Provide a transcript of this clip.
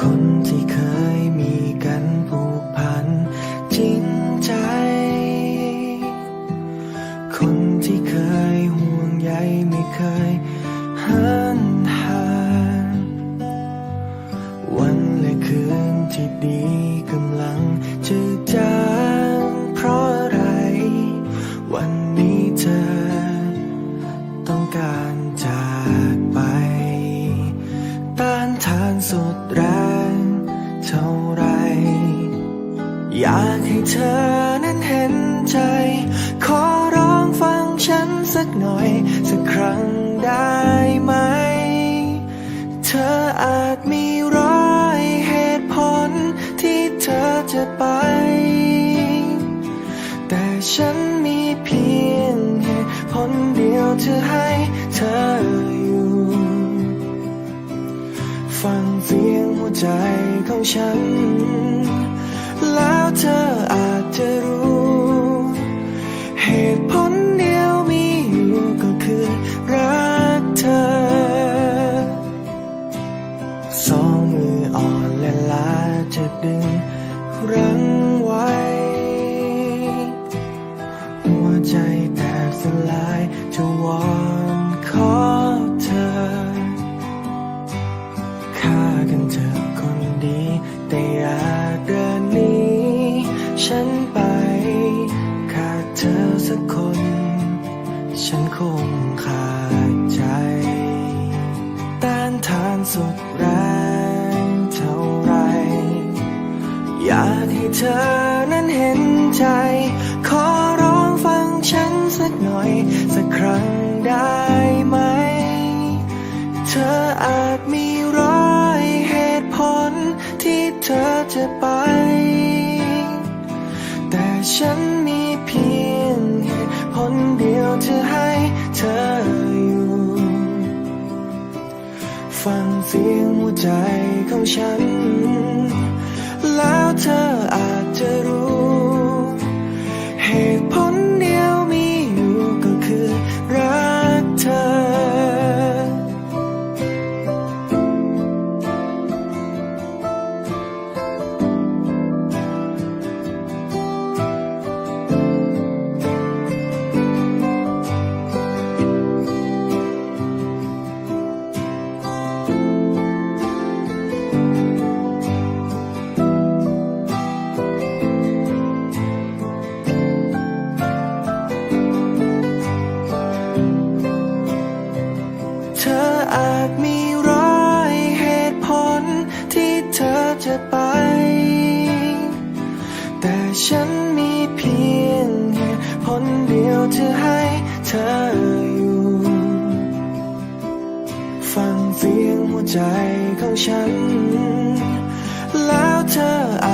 คนที่เคยมีกันผูกพันจริงใจ คนที่เคยห่วงใยไม่เคยห่างห่างวันและคืนที่ดีกำลัง นสักหน่อย สักครั้งได้ไหม เธออาจมีร้อยเหตุผลที่เธอจะไป แต่ฉันมีเพียงเหตุผลเดียวจะให้เธออยู่ ฟังเสียงหัวใจของฉัน รักเธอ สองมืออ่อนและล้าจะดึงรั้งไว้ หัวใจแตกสลายจะวอนขอเธอฆ่ากันเถอคนดี แต่อย่าเดินนี้ ฉันไป ฉันคงขาดใจ ต้านทานสุดแรงเท่าไร อยากให้เธอนั้นเห็นใจ ขอร้องฟังฉันสักหน่อย สักครั้งได้ไหม เธออาจมีร้อยเหตุผลที่เธอจะไป แต่ฉันมีเพียง เสียงหัวใจของฉัน แล้วเธออาจจะรู้ ธออาจมีร้อยเหตุผลที่เธอจะไป แต่ฉันมีเพียงเหตุผลเดียวจะให้เธออยู่ ฟังเสียงหัวใจของฉัน แล้วเธออาจ